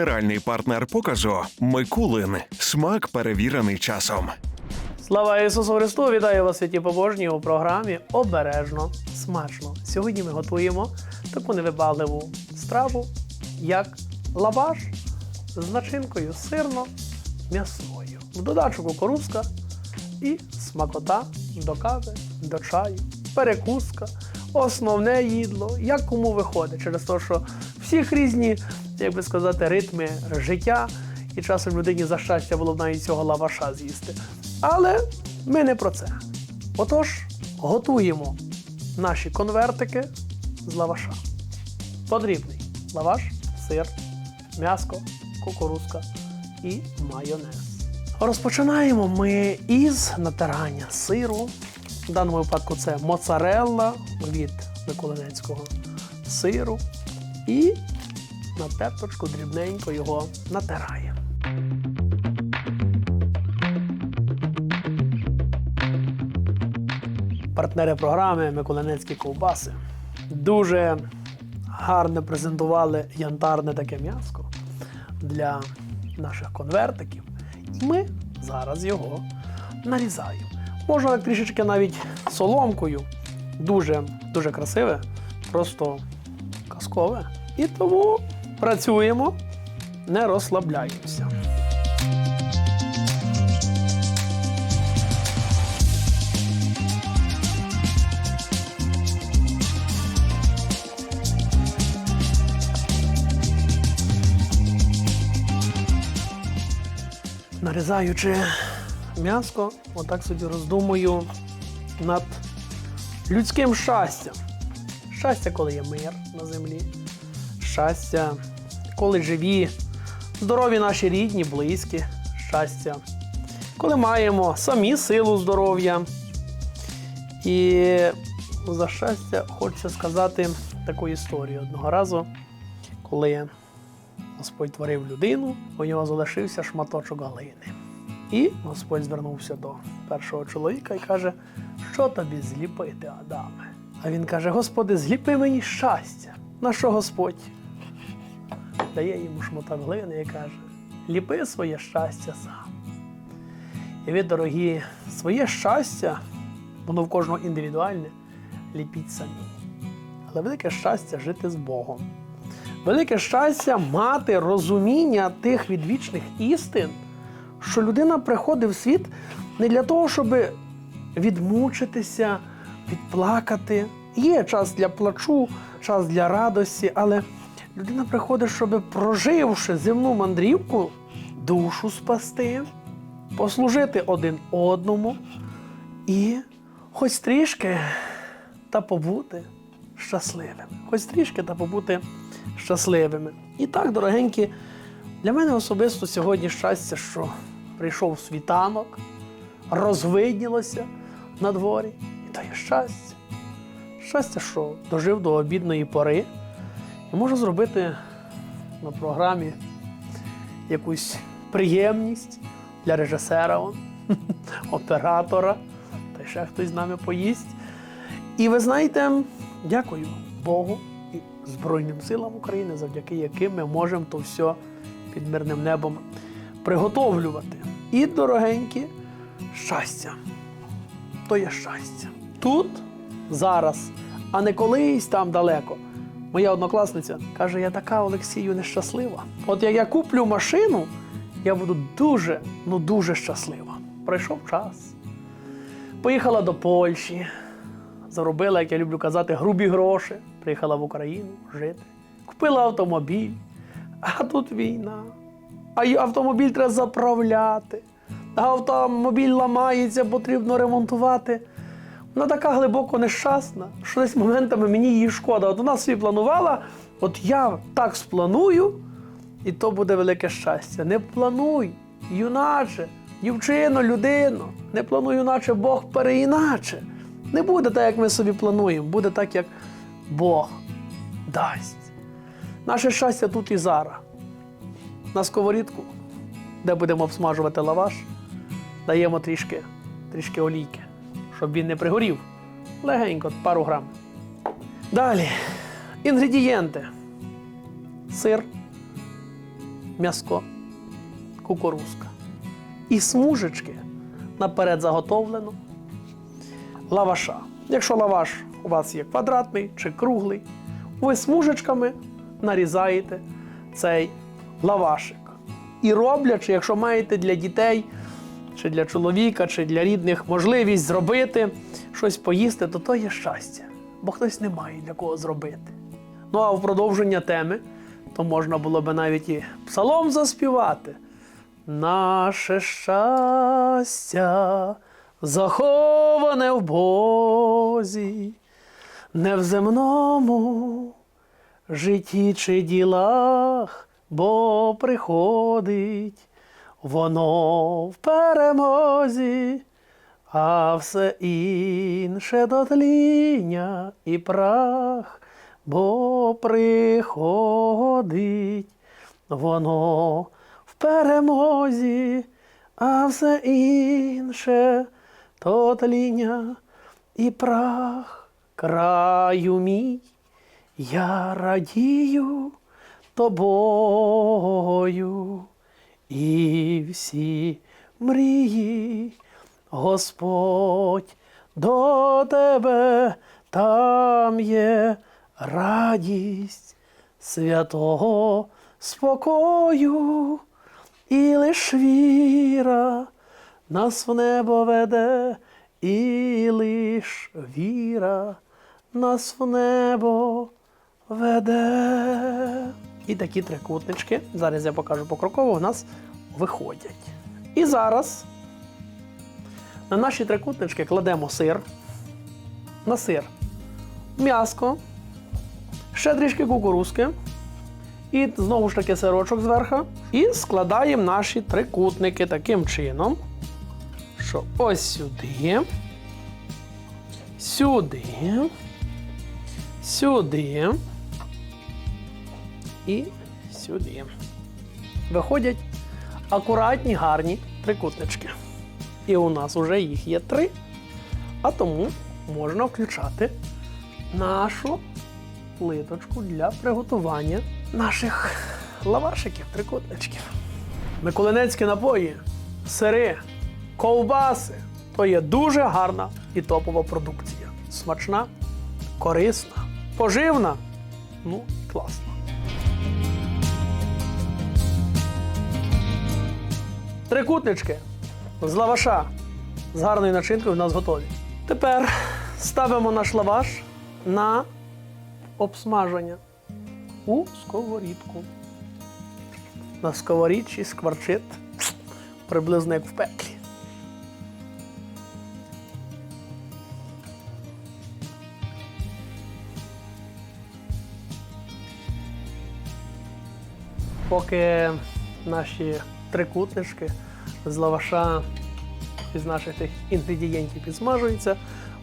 Генеральний партнер показу Микулин. Смак перевірений часом. Слава Ісусу Христу! Вітаю вас, святі побожні у програмі Обережно смачно. Сьогодні ми готуємо таку невибагливу страву, як лаваш з начинкою сирно-м'ясною. В додачу кукурузка і смакота до кави, до чаю, перекуска, основне їдло, як кому виходить, через те, що всіх різні, як би сказати, ритми життя, і часом людині за щастя було б навіть цього лаваша з'їсти. Але ми не про це. Отож, готуємо наші конвертики з лаваша. Потрібний лаваш, сир, м'яско, кукурузка і майонез. Розпочинаємо ми із натирання сиру. В даному випадку це моцарелла від Миколинецького сиру. І на терточку дрібненько його натираємо. партнери програми Миколинецькі ковбаси дуже гарно презентували янтарне таке м'яско для наших конвертиків. І ми зараз його нарізаємо. Можна трішечки навіть соломкою. Дуже, дуже красиве, просто казкове. І тому працюємо, не розслабляємося. нарізаючи м'яско, отак собі роздумую над людським щастям. Щастя, коли є мир на землі. Щастя, коли живі, здорові наші рідні, близькі, щастя, коли маємо самі силу здоров'я. І за щастя хочеться сказати таку історію одного разу, коли Господь творив людину, у нього залишився шматочок галини. І Господь звернувся до першого чоловіка і каже, що тобі зліпити, Адаме? А він каже: Господи, зліпи мені щастя. На що Господь? Дає йому шматок глини і каже: ліпи своє щастя сам. І ви, дорогі, своє щастя, воно в кожного індивідуальне, ліпіть самі. Але велике щастя жити з Богом. Велике щастя мати розуміння тих відвічних істин, що людина приходить в світ не для того, щоб відмучитися, відплакати. Є час для плачу, час для радості, але людина приходить, щоб, проживши земну мандрівку, душу спасти, послужити один одному і хоч трішки та побути щасливим. Хоч трішки та побути щасливими. І так, дорогенькі, для мене особисто сьогодні щастя, що прийшов світанок, розвиднілося на дворі, і то є щастя. Щастя, що дожив до обідної пори можу зробити на програмі якусь приємність для режисера, оператора, та ще хтось з нами поїсть. І ви знаєте, дякую Богу і Збройним силам України, завдяки яким ми можемо то все під мирним небом приготовлювати. І, дорогенькі, щастя. То є щастя. Тут, зараз, а не колись там далеко. Моя однокласниця каже: я така Олексію нещаслива. От як я куплю машину, я буду дуже, ну дуже щаслива. Пройшов час. Поїхала до Польщі, заробила, як я люблю казати, грубі гроші. Приїхала в Україну жити. Купила автомобіль, а тут війна. А автомобіль треба заправляти. А автомобіль ламається, потрібно ремонтувати. Вона така глибоко нещасна, що десь моментами мені її шкода. От вона собі планувала, от я так спланую, і то буде велике щастя. Не плануй, юначе, дівчино, людино, не плануй, юначе, Бог переіначе. Не буде так, як ми собі плануємо, буде так, як Бог дасть. Наше щастя тут і зараз. На сковорідку, де будемо обсмажувати лаваш, даємо трішки, трішки олійки, щоб він не пригорів. Легенько, пару грам. Далі. Інгредієнти: сир, м'яско, кукурузка. І смужечки наперед заготовлено лаваша. Якщо лаваш у вас є квадратний чи круглий, ви смужечками нарізаєте цей лавашик. І роблячи, якщо маєте для дітей, чи для чоловіка, чи для рідних можливість зробити щось поїсти, то то є щастя, бо хтось не має для кого зробити. Ну а в продовження теми, то можна було би навіть і псалом заспівати. Наше щастя заховане в Бозі, не в земному житті чи ділах, бо приходить воно в перемозі, а все інше до тління і прах, бо приходить воно в перемозі, а все інше то тління і прах краю мій. Я радію тобою і всі мрії, Господь до тебе там є радість святого спокою, і лиш віра нас в небо веде, і лиш віра нас в небо веде. І такі трикутнички, зараз я покажу покроково, у нас виходять. І зараз на наші трикутнички кладемо сир. На сир м'яско, ще трішки кукурузки. І знову ж таки сирочок зверху. І складаємо наші трикутники таким чином, що ось сюди, сюди, сюди і сюди. Виходять акуратні, гарні трикутнички. І у нас вже їх є три, а тому можна включати нашу плиточку для приготування наших лавашиків, трикутничків. Миколинецькі напої, сири, ковбаси то є дуже гарна і топова продукція. Смачна, корисна, поживна. Ну, класно. Трикутнички з лаваша з гарною начинкою у нас готові. Тепер ставимо наш лаваш на обсмаження у сковорідку. На сковорідці скворчить приблизно як в пеклі. Поки наші трикутнички з лаваша із наших тих інгредієнтів підсмажуються,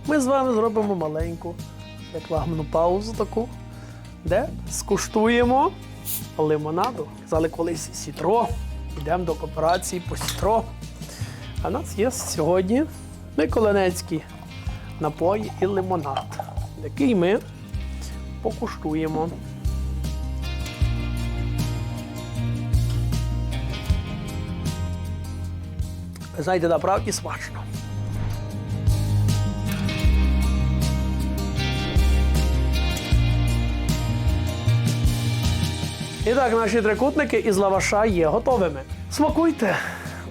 ми з вами зробимо маленьку рекламну паузу таку, де скуштуємо лимонаду. Казали колись сітро. Йдемо до кооперації по сітро. А в нас є сьогодні миколинецькі напої і лимонад, який ми покуштуємо. Ви знаєте, направді смачно. І так, наші трикутники із лаваша є готовими. Смакуйте,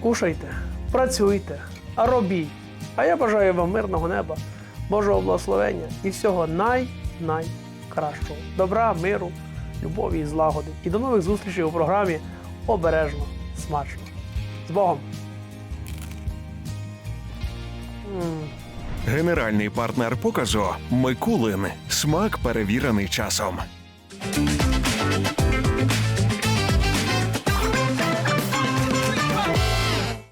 кушайте, працюйте, робіть. А я бажаю вам мирного неба, Божого благословення і всього най-найкращого. Добра, миру, любові і злагоди. І до нових зустрічей у програмі Обережно, смачно. З Богом! Генеральний партнер показу Микулин. Смак перевірений часом.